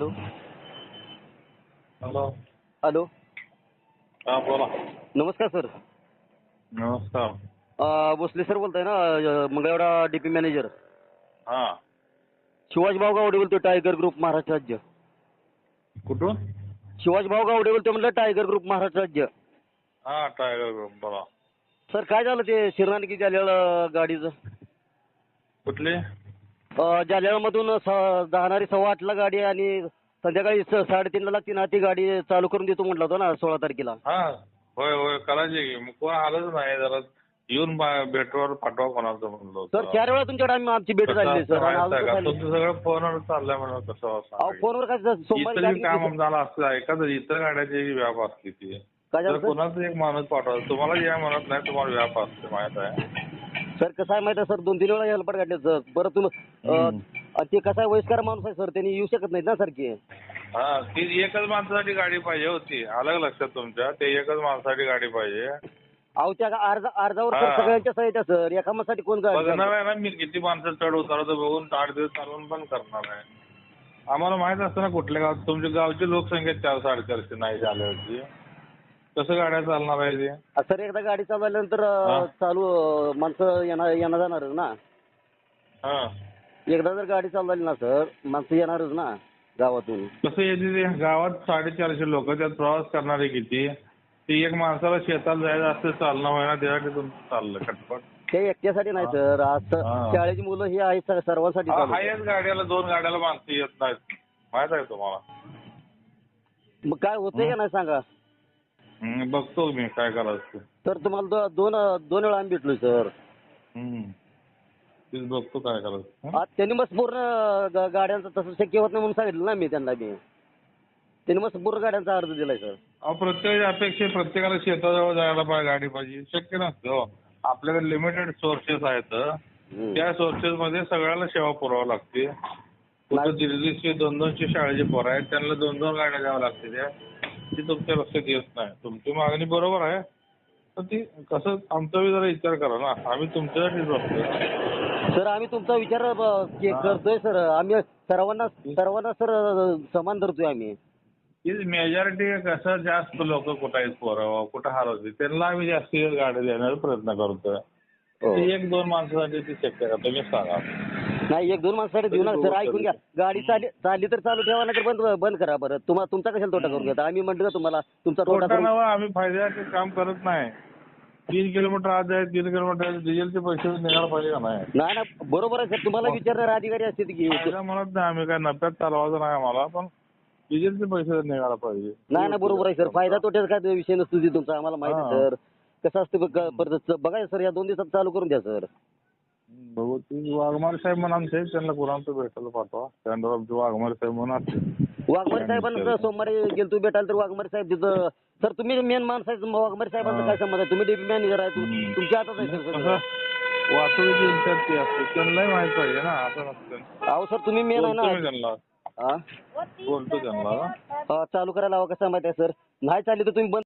Hello. Hello. Hello. हा बोला. नमस्कार सर. नमस्कार. अं, भोसले सर बोलताय ना अं, मंगळवेढा डी पी मॅनेजर हा. शिवाजी भाऊ गावडे बोलतो टायगर ग्रुप महाराष्ट्र राज्य. कुठून? शिवाजी भाऊ गावडे बोलतो म्हटलं टायगर ग्रुप महाराष्ट्र राज्य. हा टायगर ग्रुप बोला. सर काय झालं ते शिरनानकी जालेवाला गाडीचं? कुठली? जालेवालामधून स- जाणारी सव्वा आठला गाडी आणि संध्याकाळी स- साडेतीनला लागते ना ती गाडी चालू करून देतो म्हटलं होतं ना सोळा तारखेला. हा होय होय करायची की. मग कोण आलंच नाही जरा येऊन बा- भेटवर पाठवा कोणाचं म्हणलो सर चार वेळा तुमच्याकडे आम्ही आमची भेट झाली सर. आणि अजून कसं झाली? तुमचं सगळं फोनवर चाललंय म्हणून कसं अहो? फोनवर काय सर, सोमवारी इतर गाडी बी काम झालं असतं. एखादं इतर गाड्याची व्याप असते ती. काय तर झालं सर? कोणाचं एक माणूस पाठवा तुम्हाला या म्हणत नाही तुम्हाला व्याप असते माहीत आहे. सर कसं आहे माहिती सर? दोन तीन वेळा हेल्पर काढले सर. बरं तुम्ही अं, ते कसं आहे वयस्कर माणूस आहे सर? त्यांनी येऊ शकत नाहीत ना सारखे हा ती एकच माणसासाठी गाडी पाहिजे होती. का लक्षात तुमच्या ते एकच माणसासाठी गाडी पाहिजे. अहो त्या अर्ज अर्जावर सर हा. सगळ्यांच्या सही त्या सर. एका माणसासाठी कोण गाडी बघणार आहे ना मी किती माणसं चढ उतारतो बघून आठ दिवस चालवून पण करणार आहे. आम्हाला माहीत असतं ना कुठल्या गावात तुमच्या गावची लोकसंख्या चार साडेचारशे नाही झाली होती कसं गाड्या चालणार आहे ते? सर एकदा गाडी चालू झाल्यानंतर हा. अं, चालू माणसं येणार येणार जाणारच ना? हा. एकदा जर गाडी चालू झाली ना सर माणसं येणारच ना गावातून? कसं येते ते? गावात साडेचारशे लोक त्यात प्रवास करणारे किती? ते एक माणसाला शेताला जायचं असतं चालणं होईना त्यासाठी तुमचं चाललं खटपट. ते एकट्यासाठी नाही सर. आज तर हा. शाळेची मुलं ही आहेत सर- सर्वांसाठी चालू. हायच गाड्याला दोन गाड्याला माणसं येत नाहीत. माहीत आहे तुम्हाला? मग काय होतंय का नाही सांगा? हम्म, बघतो मी काय करायचं ते. तर तुम्हाला दो- दोन दोन वेळा आम्ही भेटलोय सर हम्म. तेच बघतो काय करायचं हं? आज त्यांनी मस्त पूर्ण ग- गाड्यांचं तसं शक्य होत नाही म्हणून सांगितलं ना मी त्यांना मी त्यांनी मस्त पूर्ण गाड्यांचा अर्ज दिलाय सर अहो प्रत्येक अपेक्षा प्रत्येकाला शेताजवळ जायला पाहिजे गाडी पाहिजे शक्य नसतं हो. आपल्याकडे लिमिटेड सोर्सेस आहेत हम्म. त्या सोर्सेस मध्ये सगळ्याला सेवा पुरवावं लागते कुठं दिल्लीचे दोन दोनशे शाळेचे पोरं आहेत त्यांना दोन दोन गाड्या द्याव्या लागते त्या ती तुमच्या लक्षात येत नाही. तुमची मागणी बरोबर आहे. पण ती कसं आमचा बी जरा विचार करा ना. आम्ही तुमच्यासाठीच बसतोय सर आम्ही तुमचा विचार अ, के- हा. करतोय सर. आम्ही सर्वांना सर्वांना सर अ, समान धरतोय आम्ही. मेजॉरिटी कसं जास्त लोक कुठं आहेत पोरं? कुठं हरवते त्यांना आम्ही जास्ती गाड्या देण्याचा प्रयत्न करतोय. हो. ते एक दोन माणसासाठी ती शक्य का तुम्ही सांगा नाही एक दोन माणसासाठी देऊ ना सर ऐकून घ्या. गाडी चालली चालली तर चालू ठेवा नाही तर बंद बंद करा बरं. तुम्हा तुमचा कशाला तोटा करून घेता? आम्ही ना तुम्हाला तुमचा तोटा करून नवा आम्ही फायद्याचे काम करत नाही. तीन किलोमीटर आज आहे तीन किलोमीटर आहे, डिझेलचे पैसे निघायला पाहिजे का नाही? नाही ना बरोबर आहे सर. तुम्हाला विचारणारे अधिकारी असतील की फायदा म्हणत नाही आम्ही काय नफ्यात चालवायचं नाही आम्हाला पण डिझेलचे पैसे निघायला पाहिजे. नाही ना बरोबर आहे सर. फायदा तोट्याचा काय विषय नसतो तुमचा. आम्हाला माहिती आहे. सर. कसं असतं बघ- परत बघा सर या दोन दिवसात चालू करून द्या सर. बघू ती वाघमारे साहेब म्हणून आमचे त्यांना कुणाला भेटायला पाठवा. त्यानंतर आमचे वाघमारे साहेब म्हणून असतील. वाघमारे साहेबांना सोमवारी गेलो तू भेटाल तर वाघमारे साहेब तिथं सर तुम्ही मेन माणसं आहे वाघमारे साहेबांचा काय संबंध आहे? तुम्ही डेप्युटी मॅनेजर आहे तुम-. तुमच्या हातात आहे सर सगळं. इन्चार्ज ते असते. त्यांनाही माहीत पाहिजे ना असं नसतं. अहो सर तुम्ही मेन आहे बोलतो मी ना त्यांना. हा? बोलतो त्यांना. हा, चालू करायला हवं कसं माहिती आहे सर. नाही चालली तर तुम्ही बंद